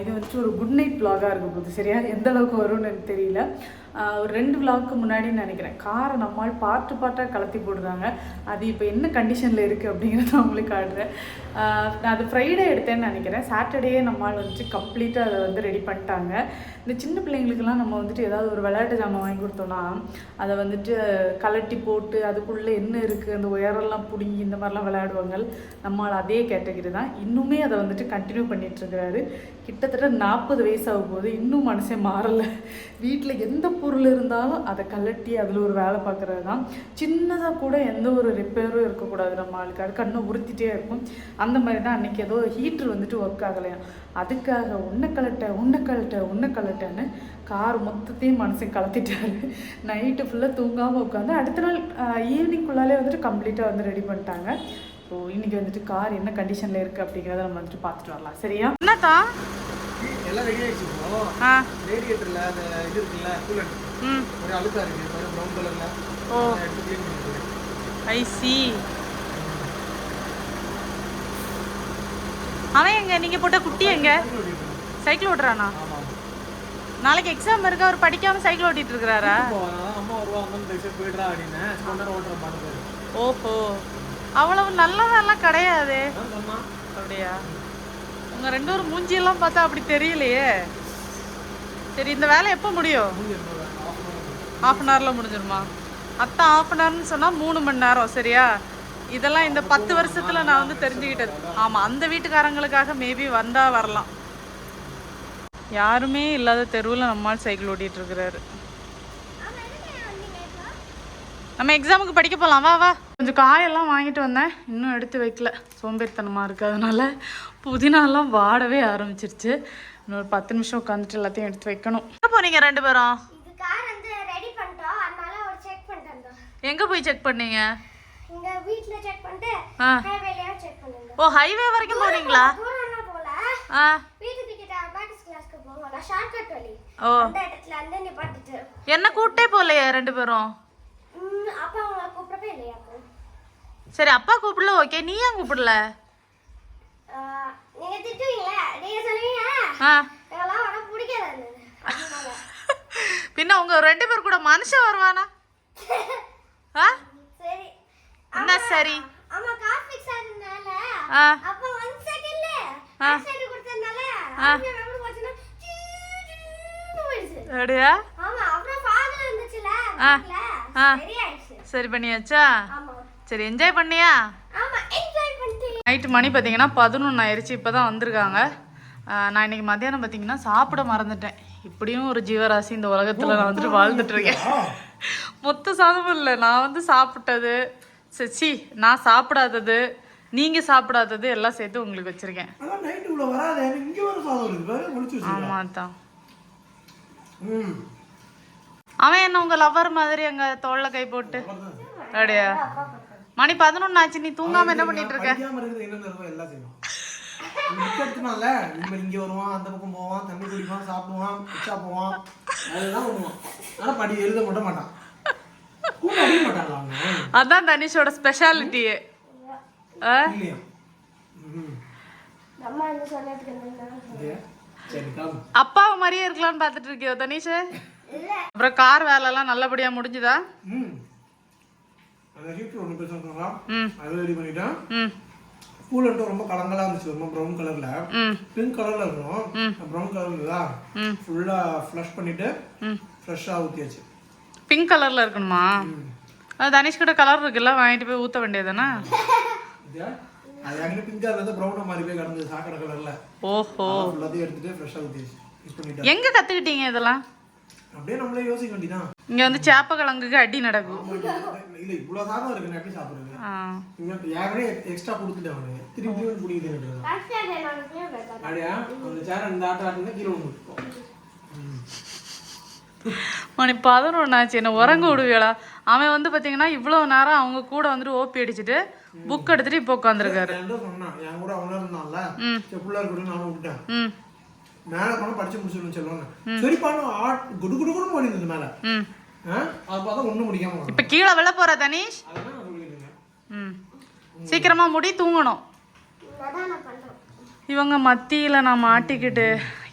இது வந்துட்டு ஒரு குட் நைட் விலாகாக இருக்க போகுது சரியா? எந்த அளவுக்கு வரும்னு எனக்கு தெரியல. ஒரு ரெண்டு விலாக்கு முன்னாடி நினைக்கிறேன். காரை நம்மால் பாட்டு பாட்டாக கலத்தி போடுறாங்க. அது இப்போ என்ன கண்டிஷனில் இருக்குது அப்படிங்கிறத அவங்களுக்கு காட்டுறேன். நான் அது ஃப்ரைடே எடுத்தேன்னு நினைக்கிறேன். சாட்டர்டே நம்மால் வந்துட்டு கம்ப்ளீட்டாக அதை வந்து ரெடி பண்ணிட்டாங்க. இந்த சின்ன பிள்ளைங்களுக்கெல்லாம் நம்ம வந்துட்டு ஏதாவது ஒரு விளையாட்டு ஜாமான் வாங்கி கொடுத்தோம்னா அதை வந்துட்டு கலட்டி போட்டு அதுக்குள்ளே என்ன இருக்குது அந்த உயரெல்லாம் பிடுங்கி இந்த மாதிரிலாம் விளையாடுவாங்க. நம்மால் அதே கேட்டகரி தான். இன்னுமே அதை வந்துட்டு கண்டினியூ பண்ணிகிட்ருக்கிறாரு கிட்டத்தட்ட நாற்பது வயசாக போது இன்னும் மனசே மாறலை. வீட்டில் எந்த பொருள் இருந்தாலும் அதை கலட்டி அதில் ஒரு வேலை பார்க்குறது தான் சின்னதாக கூட எந்த ஒரு ரிப்பேரும் இருக்கக்கூடாது. நம்ம ஆளுக்கு அது கண்ணை உறுத்திட்டே இருக்கும் அந்த மாதிரி தான் அன்றைக்கி ஏதோ ஹீட்ரு வந்துட்டு ஒர்க் ஆகலையா அதுக்காக உன்னை கலட்ட உன்னை கலட்ட உன்னை கலட்டன்னு கார் மொத்தத்தையும் மனுஷன் கலத்திட்டாரு. நைட்டு ஃபுல்லாக தூங்காமல் உட்காந்து அடுத்த நாள் ஈவினிங்குள்ளாலே வந்துட்டு கம்ப்ளீட்டாக வந்து ரெடி பண்ணிட்டாங்க. ஸோ இன்னைக்கு வந்துட்டு கார் என்ன கண்டிஷனில் இருக்குது அப்படிங்கிறத நம்ம வந்துட்டு பார்த்துட்டு வரலாம். சரியா? என்னத்தா? எல்லாம் ரெடி ஆயிடுச்சு. ஆ. ரேடியேட்டர்ல அந்த இது இருக்குல்ல கூலண்ட் ம். ஒரு அழுக்கா இருக்கு. பாரு ப்ரௌன் கலர்ல ஓ. ஐ சி அவன் எங்க? நீங்க போட்ட குட்டி எங்க? சைக்கிள் ஓட்டுறானா? நாளைக்கு எக்ஸாம் இருக்கு? அவர் படிக்காம சைக்கிள் ஓட்டிட்டு இருக்கிறாரா? ஓஹோ. அவ்வளவு நல்லதெல்லாம் கிடையாது. அப்படியா? உங்க ரெண்டு பேரும் மூஞ்சியெல்லாம் பார்த்தா அப்படி தெரியலையே. சரி இந்த வேலை எப்போ முடியும்? ஹாஃப் அன் ஹவரில் முடிஞ்சிருமா? அத்தை ஹாஃப் அன் ஹவர்னு சொன்னால் மூணு மணி நேரம் சரியா? இதெல்லாம் இந்த பத்து வருஷத்தில் நான் வந்து தெரிஞ்சுக்கிட்டது. ஆமாம் அந்த வீட்டுக்காரங்களுக்காக மேபி வந்தால் வரலாம். யாருமே இல்லாத தெருவில் நம்மால் சைக்கிள் ஓட்டிட்டு இருக்கிறாரு நம்ம எக்ஸாமுக்கு படிக்க போகலாம் வா வா. கொஞ்சம் காயெல்லாம் வாங்கிட்டு வந்தேன். இன்னும் எடுத்து வைக்கல. சோம்பேறித்தனமாக இருக்குது அதனால புதினாலாம் வாடவே ஆரம்பிச்சிருச்சு. இன்னொரு பத்து நிமிஷம் உட்காந்துட்டு எல்லாத்தையும் எடுத்து வைக்கணும். எங்கே போனீங்க ரெண்டு பேரும்? இது கார் வந்து ரெடி பண்ணிட்டோம். அதனால ஒரு செக் பண்ணிட்டு வந்தோம். எங்கே போய் செக் பண்ணீங்க? ஓ ஹைவே வரைக்கும் போனீங்களா? ஓ. அந்த இடத்துல வந்து நிப்பாட்டிட்டு. என்ன கூட்டே போகலையே ரெண்டு பேரும்? அப்பா அவங்கள கூப்பிடவே இல்லையா சரி அப்பா கூப்பிடல ஓகே நீ ஏன் கூப்பிடல? பின்ன உங்க ரெண்டு பேர் கூட மனுஷன் வருவானா? என்ன சரி. சரி பண்ணியாச்சா? சரி என்ஜாய் பண்ணியா? ஆமா என்ஜாய் பண்ணிட்டு. நைட்டு மணி பார்த்தீங்கன்னா பதினொன்று ஆயிடுச்சு இப்போ தான் வந்திருக்காங்க நான் இன்னைக்கு மத்தியானம் பார்த்தீங்கன்னா சாப்பிட மறந்துட்டேன். இப்படியும் ஒரு ஜீவராசி இந்த உலகத்தில் நான் வந்துட்டு வாழ்ந்துட்டு இருக்கேன் மொத்த சாதமும் இல்லை நான் வந்து சாப்பிட்டது. சச்சி நான் சாப்பிடாதது நீங்கள் சாப்பிடாதது எல்லாம் சேர்த்து உங்களுக்கு வச்சுருக்கேன். ஆமாம் தான் அவன் என்ன உங்கள் லவ்வர் மாதிரி அங்கே தோளில் கை போட்டு? அப்படியா? மணி பதினொன்று ஆச்சு நீ தூங்காமல் என்ன பண்ணிட்டு இருக்க? படிக்காம இருக்கிறது எல்லாம் செய்வான். புக் எடுத்துனால இனிமேல் இங்க வருவான் அந்த பக்கம் போவான் தண்ணி குடிப்பான் சாப்பிடுவான் பிச்சா போவான் அதெல்லாம் பண்ணுவான். ஆனா படி எழுத மட்டும் மாட்டான். கூட அடிக்க மாட்டாங்களா அவங்க அதான் தனிஷோட ஸ்பெஷாலிட்டியே ஆ? இல்லையா? ம் அம்மா என்ன சொன்னதுக்கு என்ன இது சரி கிளம்பு. அப்பாவை மாதிரியே இருக்கலாம்னு பார்த்துட்டு இருக்கியோ தனிஷ்? இல்ல. அப்புறம் கார் வேலைலாம் நல்லபடியா முடிஞ்சுதா? ம். அந்த ஹீட்டர் ஒன்று பேசுறா ம். அதை ரெடி பண்ணிட்டேன். ம். கூலண்ட்டும் ரொம்ப கலங்கலா இருந்துச்சு. ரொம்ப ப்ரௌன் கலர்ல பிங்க் கலர்ல இருக்கணும் ப்ரௌன் கலர் இருந்ததா ம். ஃபுல்லா ஃப்ளஷ் பண்ணிட்டு ம். ஃப்ரெஷ்ஷாக ஊற்றியாச்சு பிங்க் கலர்ல இருக்கணுமா? தனிஷ் கிட்ட கலர் இருக்குல்ல வாங்கிட்டு போய் ஊத்த வேண்டியதுதானே? அது அங்கே பிங்காக இருந்தது ப்ரௌனாக மாதிரி போய் கிடந்தது சாக்கடை கலர்ல ஓஹோ. ஃபுல்லாத்தையும் எடுத்துட்டு யூஸ் பண்ணிட்டேன். எங்க கத்துக்கிட்டீங்க இதெல்லாம்? அப்படியே நம்மளே யோசிக்க வேண்டியதான் இங்க வந்து சேப்பக்கிழங்குக்கு அடி நடக்கும். இல்லை இவ்வளோ சாதம் இருக்கு எப்படி சாப்பிடுறது. இவன் யாருமே எக்ஸ்ட்ரா கொடுத்துட்டேன் அவனுக்கு திருப்பி பிடிக்குது ஃபேவரட் அப்படியா? அந்த சேர் அந்த ஆட்டம் ஆட்டுனா கீழே ஒன்று மணி பதினொன்று ஆச்சு என்ன உறங்க விடுவியலா? அவன் வந்து பார்த்தீங்கன்னா இவ்வளோ நேரம் அவங்க கூட வந்துட்டு ஓபி அடிச்சுட்டு புக் எடுத்துட்டு இப்போ உட்காந்துருக்காரு என் கூட இருந்தான்ல. பிள்ளை நானும் விட்டேன் மேலே போனால் படிச்சு முடிச்சிடணும் சொல்லுவாங்க. சரி பண்ணு ஆட் குடு குடு குடு பண்ணிருந்தது மேலே. அது பார்த்தா ஒன்றும் முடிக்காம வரும். இப்போ கீழே விழ போற தனிஷ்? அதெல்லாம் நான் சொல்லிட்டு இருந்தேன் ம். சீக்கிரமா முடி தூங்கணும். இவங்க மத்தியில் நான் மாட்டிக்கிட்டு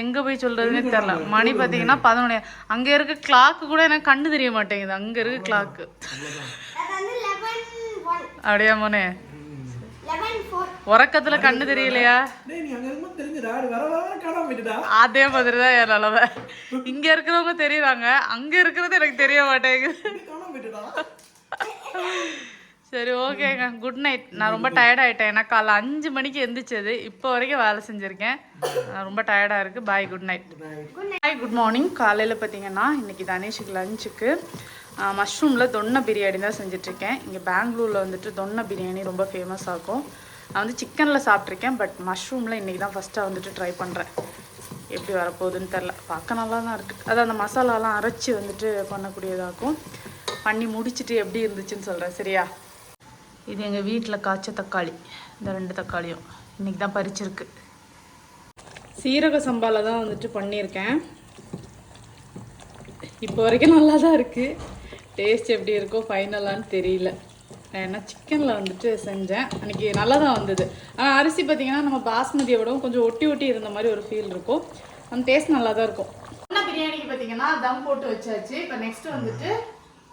எங்கே போய் சொல்கிறதுனே தெரில மணி பார்த்தீங்கன்னா பதினொன்று அங்கே இருக்க கிளாக்கு கூட எனக்கு கண்ணு தெரிய மாட்டேங்குது. அங்கே இருக்க கிளாக்கு அப்படியா மோனே? உறக்கத்தில் கண்ணு தெரியலையா? டேய் நீ அங்க இருக்கும்போது தெரிஞ்சுடா அது வர வர காணாம போயிட்டுடா. அதே மாதிரி தான் என் நிலவை. இங்கே இருக்கிறவங்க தெரியுறாங்க அங்கே இருக்கிறது எனக்கு தெரிய மாட்டேங்குது. சரி ஓகேங்க. குட் நைட் நான் ரொம்ப டயர்ட் ஆயிட்டேன். ஏன்னா காலைல அஞ்சு மணிக்கு எந்திரிச்சது. இப்போ வரைக்கும் வேலை செஞ்சுருக்கேன். நான் ரொம்ப டயர்டாக இருக்குது bye good night hi good morning காலையில் பார்த்தீங்கன்னா இன்றைக்கி தனேஷுக்கு லஞ்சுக்கு மஷ்ரூமில் தொன்னை பிரியாணி தான் செஞ்சிட்ருக்கேன். இங்கே பெங்களூரில் வந்துட்டு தொன்னை பிரியாணி ரொம்ப ஃபேமஸ் ஆகும் நான் வந்து சிக்கனில் சாப்பிட்ருக்கேன் பட் மஷ்ரூமில் இன்றைக்கி தான் ஃபஸ்ட்டாக வந்துட்டு ட்ரை பண்ணுறேன் எப்படி வரப்போகுதுன்னு தெரில பார்க்க நல்லா தான் இருக்குது அது அந்த மசாலாலாம் அரைச்சி வந்துட்டு பண்ணக்கூடியதாகும் பண்ணி முடிச்சுட்டு எப்படி இருந்துச்சுன்னு சொல்கிறேன் சரியா? இது எங்கள் வீட்டில் காய்ச்ச தக்காளி. இந்த ரெண்டு தக்காளியும் இன்றைக்கி தான் பறிச்சிருக்கு. சீரக சம்பாவில் தான் வந்துட்டு பண்ணியிருக்கேன். இப்போ வரைக்கும் நல்லா தான் இருக்குது டேஸ்ட் எப்படி இருக்கோ ஃபைனலான்னு தெரியல. நான் என்ன சிக்கனில் வந்துட்டு செஞ்சேன். அன்றைக்கி நல்லா தான் வந்தது. ஆனால் அரிசி பார்த்திங்கன்னா நம்ம பாஸ்மதியை விடவும் கொஞ்சம் ஒட்டி ஒட்டி இருந்த மாதிரி ஒரு ஃபீல் இருக்கும். அந்த டேஸ்ட் நல்லா தான் இருக்கும் பிரியாணிக்கு பார்த்தீங்கன்னா தம் போட்டு வச்சாச்சு. இப்போ நெக்ஸ்ட் வந்துட்டு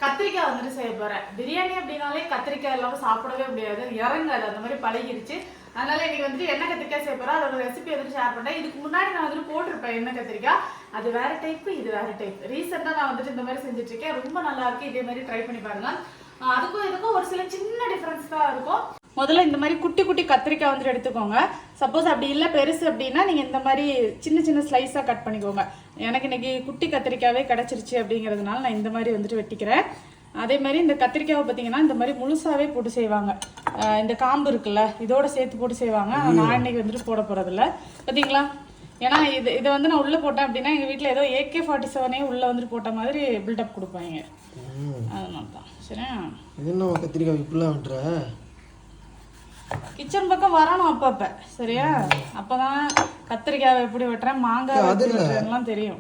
கத்திரிக்காய் வந்துட்டு செய்ய போறேன். பிரியாணி அப்படின்னாலே கத்திரிக்காய் இல்லாம சாப்பிடவே முடியாது. இறங்காது அந்த மாதிரி பழகிருச்சு. அதனால இன்னைக்கு வந்துட்டு என்ன கத்திரிக்காய் செய்ய போறேன் அதோட ரெசிபி வந்துட்டு ஷேர் பண்ணேன் இதுக்கு முன்னாடி நான் வந்துட்டு போட்டிருப்பேன் என்ன கத்திரிக்காய். அது வேற டைப் இது வேற டைப் ரீசெண்டா நான் வந்துட்டு இந்த மாதிரி செஞ்சுட்டு இருக்கேன். ரொம்ப நல்லா இருக்கு. இதே மாதிரி ட்ரை பண்ணி பாருங்க. அதுக்கும் இதுக்கும் ஒரு சில சின்ன டிஃபரன்ஸ் தான் இருக்கும். முதல்ல இந்த மாதிரி குட்டி குட்டி கத்திரிக்காய் வந்துட்டு எடுத்துக்கோங்க. சப்போஸ் அப்படி இல்லை பெருசு அப்படின்னா நீங்கள் இந்த மாதிரி சின்ன சின்ன ஸ்லைஸாக கட் பண்ணிக்கோங்க. எனக்கு இன்னைக்கு குட்டி கத்திரிக்காவே கிடச்சிருச்சு அப்படிங்கிறதுனால நான் இந்த மாதிரி வந்துட்டு வெட்டிக்கிறேன். அதே மாதிரி இந்த கத்திரிக்காவை பார்த்தீங்கன்னா இந்த மாதிரி முழுசாவே போட்டு செய்வாங்க. இந்த காம்பு இருக்குல்ல இதோட சேர்த்து போட்டு செய்வாங்க. நான் இன்னைக்கு வந்துட்டு போட போகிறதில்ல பார்த்தீங்களா ஏன்னா இது இதை வந்து நான் உள்ளே போட்டேன் அப்படின்னா எங்கள் வீட்டில் ஏதோ ஏகே ஃபார்ட்டி செவனே உள்ளே வந்துட்டு போட்ட மாதிரி பில்டப் கொடுப்பாங்க. அதனால தான் சரியா? இது என்ன கத்திரிக்காய் இப்படிலாம் விட்டுற? கிச்சன் பக்கம் வரணும் அப்பப்ப சரியா? அப்பதான் கத்திரிக்காய் எப்படி வெட்டுறேன் மாங்காய் அது தெரியும்.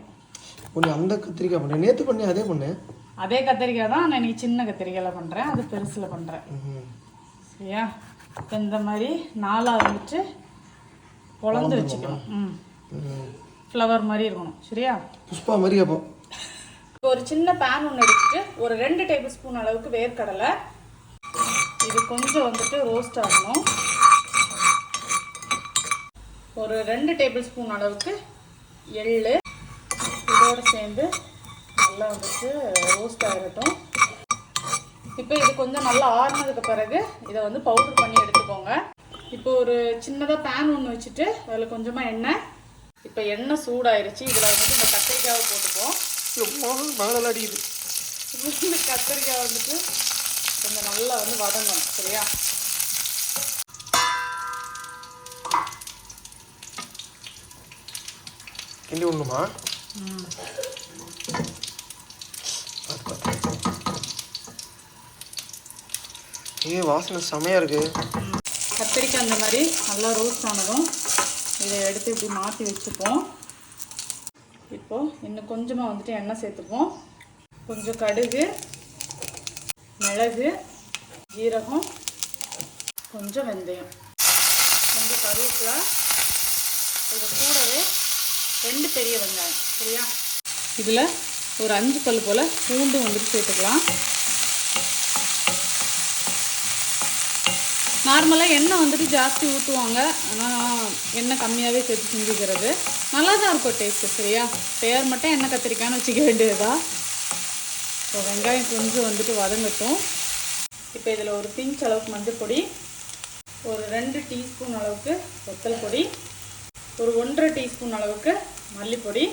கொஞ்சம் அந்த கத்திரிக்காய் பண்ணேன் நேற்று பண்ணி அதே பண்ணேன் அதே கத்திரிக்காய் தான் நான் இன்னைக்கு சின்ன கத்திரிக்காயில பண்றேன் அது பெருசுல பண்றேன். சரியா? இப்ப இந்த மாதிரி நாலா வந்துட்டு பொழந்து வச்சுக்கணும் ம். ஃப்ளவர் மாதிரி இருக்கணும். சரியா? புஷ்பா மாதிரி அப்போ ஒரு சின்ன பேன் ஒன்று எடுத்துட்டு ஒரு ரெண்டு டேபிள் ஸ்பூன் அளவுக்கு வேர்க்கடலை இது கொஞ்சம் வந்துட்டு ரோஸ்ட் ஆகணும். ஒரு ரெண்டு டேபிள் ஸ்பூன் அளவுக்கு எள்ளு. இதோடு சேர்ந்து நல்லா வந்துட்டு ரோஸ்ட் ஆகிடட்டும் இப்போ இது கொஞ்சம் நல்லா ஆறுனதுக்கு பிறகு இதை வந்து பவுடர் பண்ணி எடுத்துக்கோங்க. இப்போ ஒரு சின்னதாக பேன் ஒன்று வச்சுட்டு அதில் கொஞ்சமாக எண்ணெய். இப்போ எண்ணெய் சூடாயிருச்சு. இதில் வந்துட்டு இந்த கத்திரிக்காவை போட்டுப்போம். கத்திரிக்காய் வந்துட்டு கொஞ்சம் நல்லா வந்து வதங்கணும் சரியா? கிண்டி விடணுமா? ஏ வாசனை செமையா இருக்கு. கத்திரிக்காய் அந்த மாதிரி நல்லா ரோஸ்ட் ஆனதும் இதை எடுத்து இப்படி மாற்றி வச்சுப்போம். இப்போது இன்னும் கொஞ்சமாக வந்துட்டு எண்ணெய் சேர்த்துப்போம். கொஞ்சம் கடுகு மிளகு ஜீரகம் கொஞ்சம் வெந்தயம். கொஞ்சம் கருவேப்பிலை. இது கூடவே ரெண்டு பெரிய வெங்காயம். சரியா? இதில் ஒரு அஞ்சு பல் போல் பூண்டு வந்துட்டு சேர்த்துக்கலாம். நார்மலாக எண்ணெய் வந்துட்டு ஜாஸ்தி ஊற்றுவாங்க ஆனால் எண்ணெய் கம்மியாகவே சேர்த்து செஞ்சுக்கிறது. நல்லா தான் இருக்கும் டேஸ்ட்டு சரியா? பேர் மட்டும் எண்ணெய் கத்திரிக்கான்னு வச்சுக்க வேண்டியதுதான். இப்போ வெங்காயம் கொஞ்சம் வந்துட்டு வதங்கட்டும். இப்போ இதில் ஒரு பிஞ்ச் அளவுக்கு மஞ்சள் பொடி ஒரு ரெண்டு டீஸ்பூன் அளவுக்கு வத்தல் பொடி ஒரு ஒன்றரை டீஸ்பூன் அளவுக்கு மல்லிப்பொடி.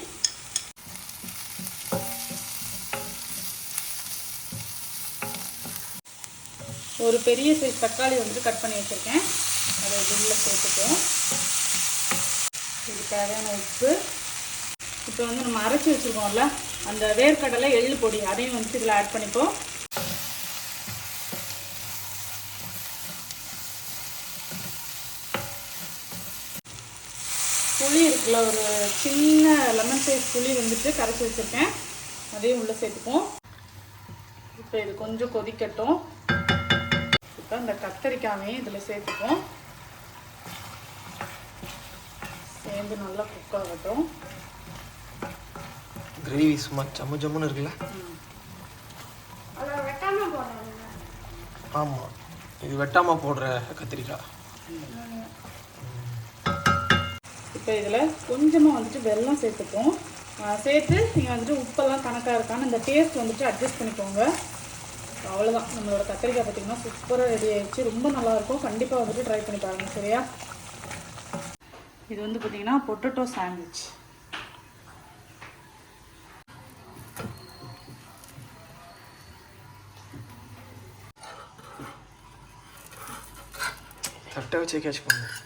ஒரு பெரிய சைஸ் தக்காளி வந்துட்டு கட் பண்ணி வச்சுருக்கேன். அதை உள்ள சேர்த்துட்டோம். இது தேவையான உப்பு. இப்போ வந்து நம்ம அரைச்சி வச்சுருக்கோம்ல அந்த வேர்க்கடலை எள்ளு பொடி அதையும் வந்துட்டு இதில் ஆட் பண்ணிப்போம். புளி இருக்குல்ல ஒரு சின்ன லெமன் சைஸ் புளி வந்துட்டு கரைச்சி வச்சுருக்கேன். அதையும் உள்ளே சேர்த்துப்போம். இப்போ இது கொஞ்சம் கொதிக்கட்டும். இப்போ அந்த கத்தரிக்காயையும் இதில் சேர்த்துப்போம். சேர்ந்து நல்லா குக் ஆகட்டும். கிரேவி சும்மா ஜம்மு ஜம்முன்னு இருக்குல்ல? அதை வெட்டாம போடுறாங்க ஆமாம் இது வெட்டாமல் போடுற கத்திரிக்காய். இப்போ இதில் கொஞ்சமாக வந்துட்டு வெல்லம் சேர்த்துப்போம். சேர்த்து நீங்கள் வந்துட்டு உப்பெல்லாம் கணக்காக இருக்கான்னு இந்த டேஸ்ட் வந்துட்டு அட்ஜஸ்ட் பண்ணிக்கோங்க. அவ்வளோதான் நம்மளோட கத்திரிக்காய் பார்த்தீங்கன்னா சூப்பராக ரெடி ஆயிடுச்சு. ரொம்ப நல்லாயிருக்கும் கண்டிப்பாக வந்துட்டு ட்ரை பண்ணி பாருங்கள் சரியா? இது வந்து பார்த்தீங்கன்னா பொட்டேட்டோ சாண்ட்விச் çekeç bandı.